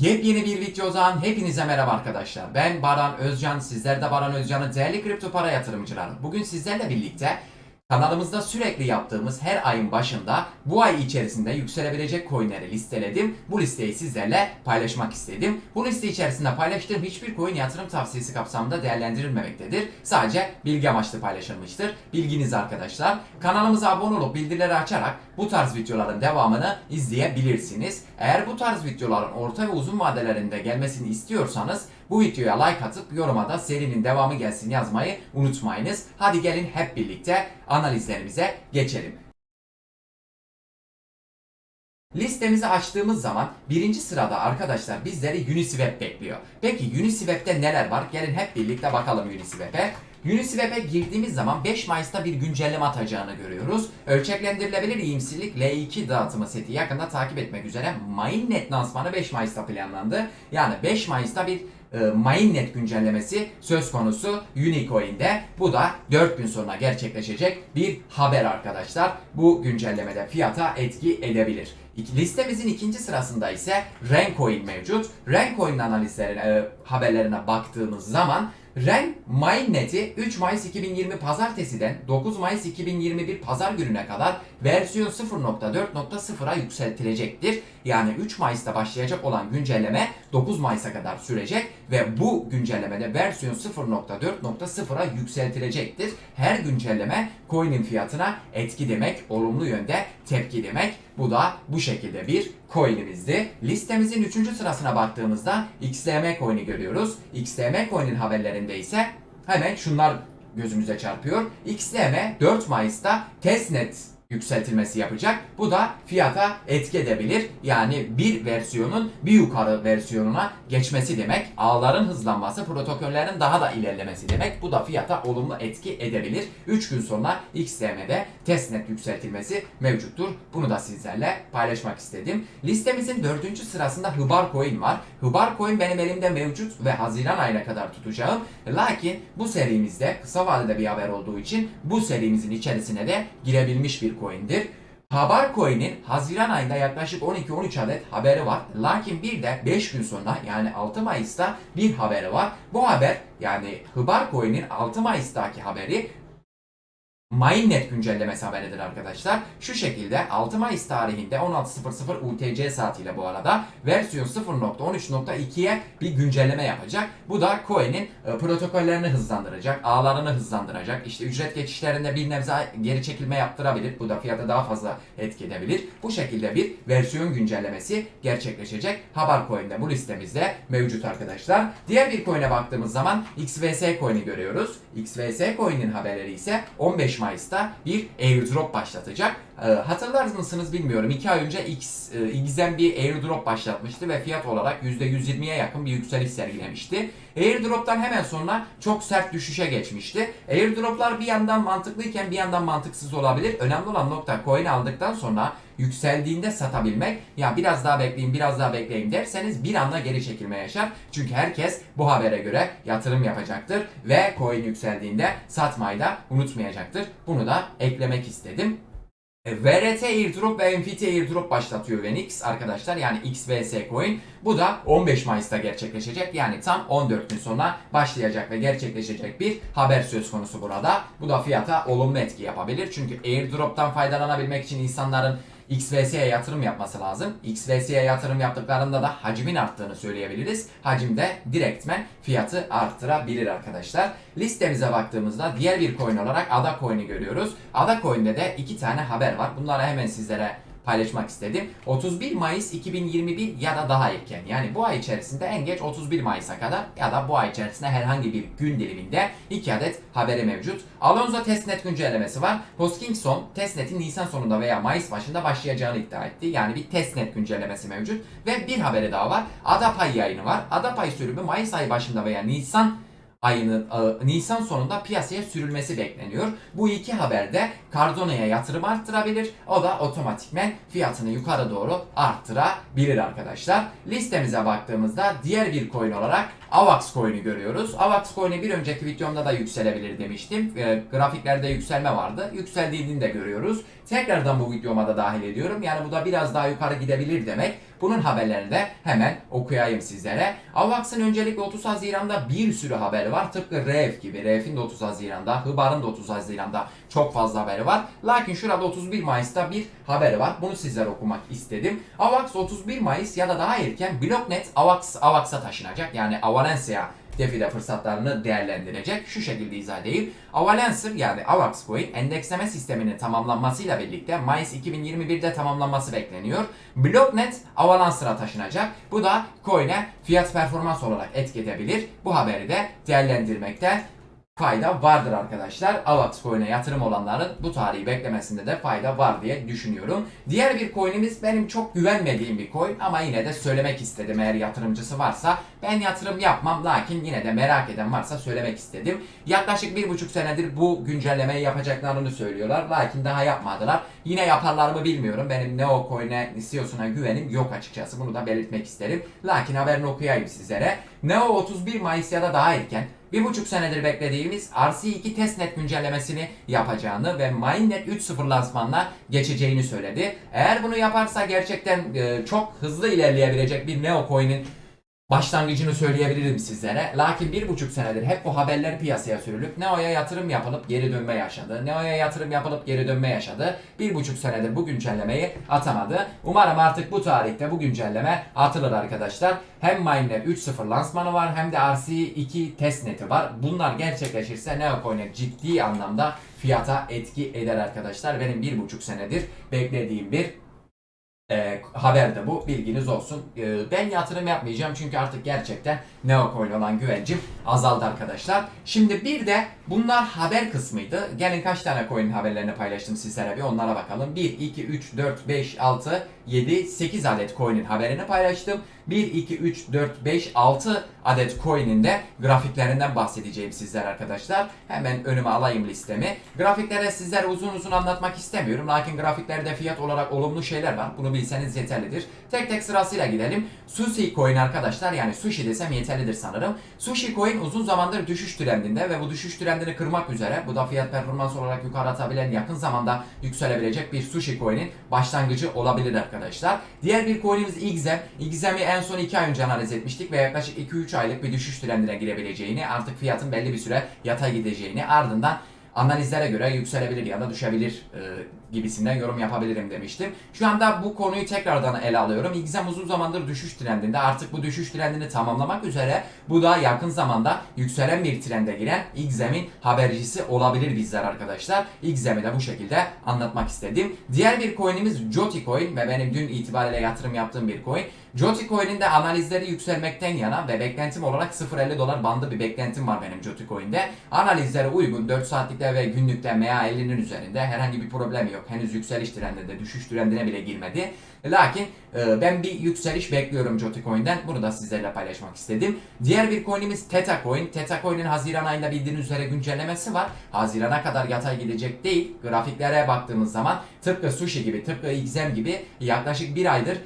Yepyeni bir videodan hepinize merhaba arkadaşlar. Ben Baran Özcan, sizler de Baran Özcan'ın değerli kripto para yatırımcıları. Bugün sizlerle birlikte kanalımızda sürekli yaptığımız her ayın başında bu ay içerisinde yükselebilecek coinleri listeledim. Bu listeyi sizlerle paylaşmak istedim. Bu liste içerisinde paylaştığım hiçbir coin yatırım tavsiyesi kapsamında değerlendirilmemektedir. Sadece bilgi amaçlı paylaşılmıştır. Bilginiz arkadaşlar. Kanalımıza abone olup bildirileri açarak bu tarz videoların devamını izleyebilirsiniz. Eğer bu tarz videoların orta ve uzun vadelerinde gelmesini istiyorsanız bu videoya like atıp yoruma da serinin devamı gelsin yazmayı unutmayınız. Hadi gelin hep birlikte analizlerimize geçelim. Listemizi açtığımız zaman birinci sırada arkadaşlar bizleri Uniswap bekliyor. Peki Uniswap'te neler var? Gelin hep birlikte bakalım Uniswap'e. Uniswap'e girdiğimiz zaman 5 Mayıs'ta bir güncelleme atacağını görüyoruz. Ölçeklendirilebilir iyimsizlik L2 dağıtımı seti yakında takip etmek üzere Mainnet lansmanı 5 Mayıs'ta planlandı. Yani 5 Mayıs'ta bir e, Mainnet güncellemesi söz konusu Unicoin'de. Bu da 4 gün sonra gerçekleşecek bir haber arkadaşlar. Bu güncellemede fiyata etki edebilir. Listemizin ikinci sırasında ise Rencoin mevcut. Rencoin analizlerine, e, haberlerine baktığımız zaman Ren Mainnet'i 3 Mayıs 2020 pazartesiden 9 Mayıs 2021 pazar gününe kadar versiyon 0.4.0'a yükseltilecektir. Yani 3 Mayıs'ta başlayacak olan güncelleme 9 Mayıs'a kadar sürecek ve bu güncellemede versiyon 0.4.0'a yükseltilecektir. Her güncelleme coin'in fiyatına etki demek, olumlu yönde tepki demek. Bu da bu şekilde bir coin'imizdi. Listemizin 3. sırasına baktığımızda XLM coin'i görüyoruz. XLM coin'in haberlerinde ise hemen şunlar gözümüze çarpıyor. XLM 4 Mayıs'ta testnet yükseltilmesi yapacak. Bu da fiyata etki edebilir. Yani bir versiyonun bir yukarı versiyonuna geçmesi demek. Ağların hızlanması, protokollerin daha da ilerlemesi demek. Bu da fiyata olumlu etki edebilir. 3 gün sonra XLM'de testnet yükseltilmesi mevcuttur. Bunu da sizlerle paylaşmak istedim. Listemizin 4. sırasında Hıbar Coin var. Hıbar Coin benim elimde mevcut ve Haziran ayına kadar tutacağım. Lakin bu serimizde kısa vadede bir haber olduğu için bu serimizin içerisine de girebilmiş bir coin'dir. Haber Coin'in Haziran ayında yaklaşık 12-13 adet haberi var. Lakin bir de 5 gün sonra yani 6 Mayıs'ta bir haberi var. Bu haber yani Hıbar Coin'in 6 Mayıs'taki haberi Mainnet güncellemesi haberidir arkadaşlar. Şu şekilde 6 Mayıs tarihinde 16.00 UTC saatiyle bu arada versiyon 0.13.2'ye bir güncelleme yapacak. Bu da coin'in e, protokollerini hızlandıracak, ağlarını hızlandıracak. İşte ücret geçişlerinde bir nebze geri çekilme yaptırabilir. Bu da fiyata daha fazla etki edebilir. Bu şekilde bir versiyon güncellemesi gerçekleşecek. Haber coin'de bu listemizde mevcut arkadaşlar. Diğer bir coin'e baktığımız zaman XVS coin'i görüyoruz. XVS coin'in haberleri ise 15 Mayıs'ta bir airdrop başlatacak. Ee, hatırlar mısınız bilmiyorum. 2 ay önce X, e, X'en bir airdrop başlatmıştı ve fiyat olarak %120'ye yakın bir yükseliş sergilemişti. Airdrop'tan hemen sonra çok sert düşüşe geçmişti. Airdrop'lar bir yandan mantıklıyken bir yandan mantıksız olabilir. Önemli olan nokta coin aldıktan sonra yükseldiğinde satabilmek. Ya biraz daha bekleyin, biraz daha bekleyin derseniz bir anda geri çekilme yaşar. Çünkü herkes bu habere göre yatırım yapacaktır ve coin yükseldiğinde satmayı da unutmayacaktır. Bunu da eklemek istedim. E, VRT airdrop ve MFT airdrop başlatıyor Venix arkadaşlar yani XVS coin. Bu da 15 Mayıs'ta gerçekleşecek yani tam 14 gün sonra başlayacak ve gerçekleşecek bir haber söz konusu burada. Bu da fiyata olumlu etki yapabilir çünkü airdrop'tan faydalanabilmek için insanların XVS'ye yatırım yapması lazım. XVS'ye yatırım yaptıklarında da hacmin arttığını söyleyebiliriz. Hacim de direktmen fiyatı arttırabilir arkadaşlar. Listemize baktığımızda diğer bir coin olarak ADA coin'i görüyoruz. ADA coin'de de iki tane haber var. Bunları hemen sizlere paylaşmak istedim. 31 Mayıs 2021 ya da daha erken yani bu ay içerisinde en geç 31 Mayıs'a kadar ya da bu ay içerisinde herhangi bir gün diliminde 2 adet haberi mevcut. Alonso testnet güncellemesi var. Hoskinson testnetin Nisan sonunda veya Mayıs başında başlayacağını iddia etti. Yani bir testnet güncellemesi mevcut ve bir haberi daha var. Adapay yayını var. Adapay sürümü Mayıs ayı başında veya Nisan ayının e, Nisan sonunda piyasaya sürülmesi bekleniyor. Bu iki haberde Cardano'ya yatırım arttırabilir. O da otomatikmen fiyatını yukarı doğru arttırabilir arkadaşlar. Listemize baktığımızda diğer bir coin olarak AVAX coin'i görüyoruz. AVAX coin'i bir önceki videomda da yükselebilir demiştim. E, grafiklerde yükselme vardı. Yükseldiğini de görüyoruz. Tekrardan bu videoma da dahil ediyorum. Yani bu da biraz daha yukarı gidebilir demek. Bunun haberlerini de hemen okuyayım sizlere. Avax'ın öncelikle 30 Haziran'da bir sürü haberi var. Tıpkı REF gibi. REF'in de 30 Haziran'da, Hıbar'ın da 30 Haziran'da çok fazla haberi var. Lakin şurada 31 Mayıs'ta bir haberi var. Bunu sizlere okumak istedim. Avax 31 Mayıs ya da daha erken Blocknet Avax, Avax'a taşınacak. Yani Avalance'a defile fırsatlarını değerlendirecek. Şu şekilde izah edeyim. Avalancer yani Avax Coin endeksleme sisteminin tamamlanmasıyla birlikte Mayıs 2021'de tamamlanması bekleniyor. Blocknet Avalancer'a taşınacak. Bu da coin'e fiyat performans olarak etki edebilir. Bu haberi de değerlendirmekte fayda vardır arkadaşlar. Avax coin'e yatırım olanların bu tarihi beklemesinde de fayda var diye düşünüyorum. Diğer bir coin'imiz benim çok güvenmediğim bir coin ama yine de söylemek istedim eğer yatırımcısı varsa. Ben yatırım yapmam lakin yine de merak eden varsa söylemek istedim. Yaklaşık bir buçuk senedir bu güncellemeyi yapacaklarını söylüyorlar lakin daha yapmadılar. Yine yaparlar mı bilmiyorum. Benim Neo Coin'e CEO'suna güvenim yok açıkçası. Bunu da belirtmek isterim. Lakin haberini okuyayım sizlere. Neo 31 Mayıs ya da daha erken bir buçuk senedir beklediğimiz RC2 testnet güncellemesini yapacağını ve Mainnet 3.0 lansmanına geçeceğini söyledi. Eğer bunu yaparsa gerçekten e, çok hızlı ilerleyebilecek bir Neo Coin'in başlangıcını söyleyebilirim sizlere. Lakin bir buçuk senedir hep bu haberler piyasaya sürülüp Neo'ya yatırım yapılıp geri dönme yaşadı. Neo'ya yatırım yapılıp geri dönme yaşadı. Bir buçuk senedir bu güncellemeyi atamadı. Umarım artık bu tarihte bu güncelleme atılır arkadaşlar. Hem Mainnet 3.0 lansmanı var hem de RC2 testneti var. Bunlar gerçekleşirse Neocoin'e ciddi anlamda fiyata etki eder arkadaşlar. Benim bir buçuk senedir beklediğim bir e, haber de bu. Bilginiz olsun. E, ben yatırım yapmayacağım çünkü artık gerçekten Neocoin olan güvencim azaldı arkadaşlar. Şimdi bir de bunlar haber kısmıydı. Gelin kaç tane coin haberlerini paylaştım sizlere bir onlara bakalım. 1, 2, 3, 4, 5, 6, 7, 8 adet coin'in haberini paylaştım. 1, 2, 3, 4, 5, 6 adet coin'in de grafiklerinden bahsedeceğim sizler arkadaşlar. Hemen önüme alayım listemi. Grafiklere sizlere uzun uzun anlatmak istemiyorum. Lakin grafiklerde fiyat olarak olumlu şeyler var. Bunu bilseniz yeterlidir. Tek tek sırasıyla gidelim. Sushi coin arkadaşlar yani sushi desem yeterlidir sanırım. Sushi coin uzun zamandır düşüş trendinde ve bu düşüş trendini kırmak üzere. Bu da fiyat performans olarak yukarı atabilen yakın zamanda yükselebilecek bir sushi coin'in başlangıcı olabilir arkadaşlar. Diğer bir coin'imiz XM. XM'i en son 2 ay önce analiz etmiştik ve yaklaşık 2-3 aylık bir düşüş trendine girebileceğini, artık fiyatın belli bir süre yatay gideceğini, ardından analizlere göre yükselebilir ya da düşebilir e, gibisinden yorum yapabilirim demiştim. Şu anda bu konuyu tekrardan ele alıyorum. XM uzun zamandır düşüş trendinde. Artık bu düşüş trendini tamamlamak üzere bu da yakın zamanda yükselen bir trende giren XM'in habercisi olabilir bizler arkadaşlar. XM'i de bu şekilde anlatmak istedim. Diğer bir coin'imiz Joti Coin ve benim dün itibariyle yatırım yaptığım bir coin. Joti Coin'in de analizleri yükselmekten yana ve beklentim olarak 0.50 dolar bandı bir beklentim var benim Joti Coin'de. Analizlere uygun 4 saatlikte ve günlükte MA50'nin üzerinde herhangi bir problem yok. Henüz yükseliş trendinde, düşüş trendine bile girmedi. Lakin e, ben bir yükseliş bekliyorum Joti Coin'den. Bunu da sizlerle paylaşmak istedim. Diğer bir coin'imiz Theta Coin. Theta Coin'in Haziran ayında bildiğiniz üzere güncellemesi var. Hazirana kadar yatay gidecek değil. Grafiklere baktığımız zaman tıpkı Sushi gibi, tıpkı XM gibi yaklaşık bir aydır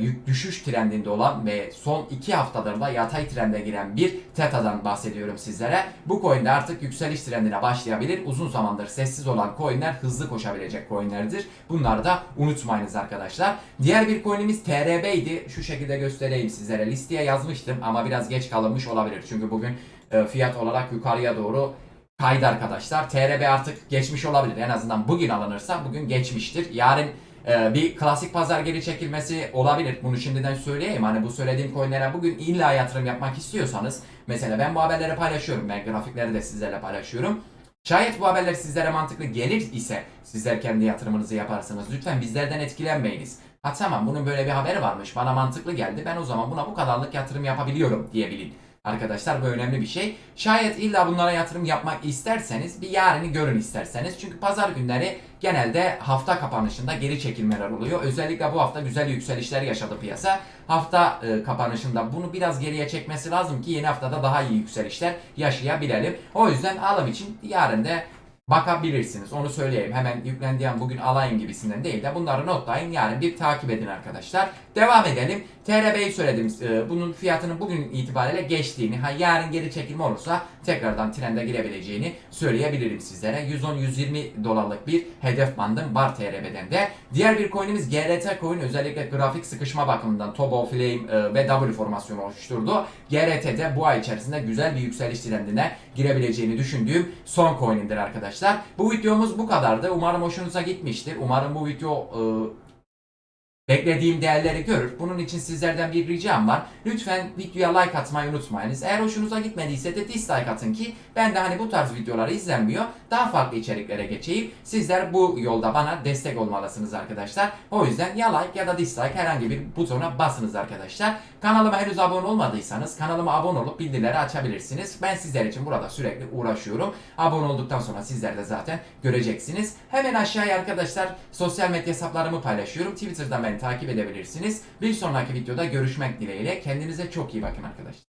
yük düşüş trendinde olan ve son 2 haftadır da yatay trende giren bir TETA'dan bahsediyorum sizlere. Bu coin'de artık yükseliş trendine başlayabilir. Uzun zamandır sessiz olan coin'ler hızlı koşabilecek coin'lerdir. Bunları da unutmayınız arkadaşlar. Diğer bir coin'imiz TRB'ydi. Şu şekilde göstereyim sizlere. Listeye yazmıştım ama biraz geç kalınmış olabilir. Çünkü bugün e, fiyat olarak yukarıya doğru kaydı arkadaşlar. TRB artık geçmiş olabilir. En azından bugün alınırsa bugün geçmiştir. Yarın ee, bir klasik pazar geri çekilmesi olabilir. Bunu şimdiden söyleyeyim. Hani bu söylediğim coinlere bugün illa yatırım yapmak istiyorsanız mesela ben bu haberleri paylaşıyorum. Ben grafikleri de sizlerle paylaşıyorum. Şayet bu haberler sizlere mantıklı gelir ise sizler kendi yatırımınızı yaparsınız. Lütfen bizlerden etkilenmeyiniz. Ha tamam bunun böyle bir haberi varmış bana mantıklı geldi. Ben o zaman buna bu kadarlık yatırım yapabiliyorum diyebilin. Arkadaşlar bu önemli bir şey. Şayet illa bunlara yatırım yapmak isterseniz bir yarını görün isterseniz. Çünkü pazar günleri genelde hafta kapanışında geri çekilmeler oluyor. Özellikle bu hafta güzel yükselişler yaşadı piyasa. Hafta e, kapanışında bunu biraz geriye çekmesi lazım ki yeni haftada daha iyi yükselişler yaşayabilelim. O yüzden alım için yarın da bakabilirsiniz. Onu söyleyeyim. Hemen yüklendiği an bugün alayım gibisinden değil de bunları notlayın. Yarın bir takip edin arkadaşlar. Devam edelim. TRB'yi söyledim. Ee, Bunun fiyatının bugün itibariyle geçtiğini, ha yarın geri çekilme olursa tekrardan trende girebileceğini söyleyebilirim sizlere. 110-120 dolarlık bir hedef bandım var TRB'den de. Diğer bir coin'imiz GRT coin özellikle grafik sıkışma bakımından Tobo, Flame e, ve W formasyonu oluşturdu. GRT'de bu ay içerisinde güzel bir yükseliş trendine girebileceğini düşündüğüm son coin'imdir arkadaşlar. Bu videomuz bu kadardı. Umarım hoşunuza gitmiştir. Umarım bu video e, beklediğim değerleri görür. Bunun için sizlerden bir ricam var. Lütfen videoya like atmayı unutmayınız. Eğer hoşunuza gitmediyse de dislike atın ki ben de hani bu tarz videoları izlenmiyor. Daha farklı içeriklere geçeyim. Sizler bu yolda bana destek olmalısınız arkadaşlar. O yüzden ya like ya da dislike herhangi bir butona basınız arkadaşlar. Kanalıma henüz abone olmadıysanız kanalıma abone olup bildirileri açabilirsiniz. Ben sizler için burada sürekli uğraşıyorum. Abone olduktan sonra sizler de zaten göreceksiniz. Hemen aşağıya arkadaşlar sosyal medya hesaplarımı paylaşıyorum. Twitter'dan beni takip edebilirsiniz. Bir sonraki videoda görüşmek dileğiyle. Kendinize çok iyi bakın arkadaşlar.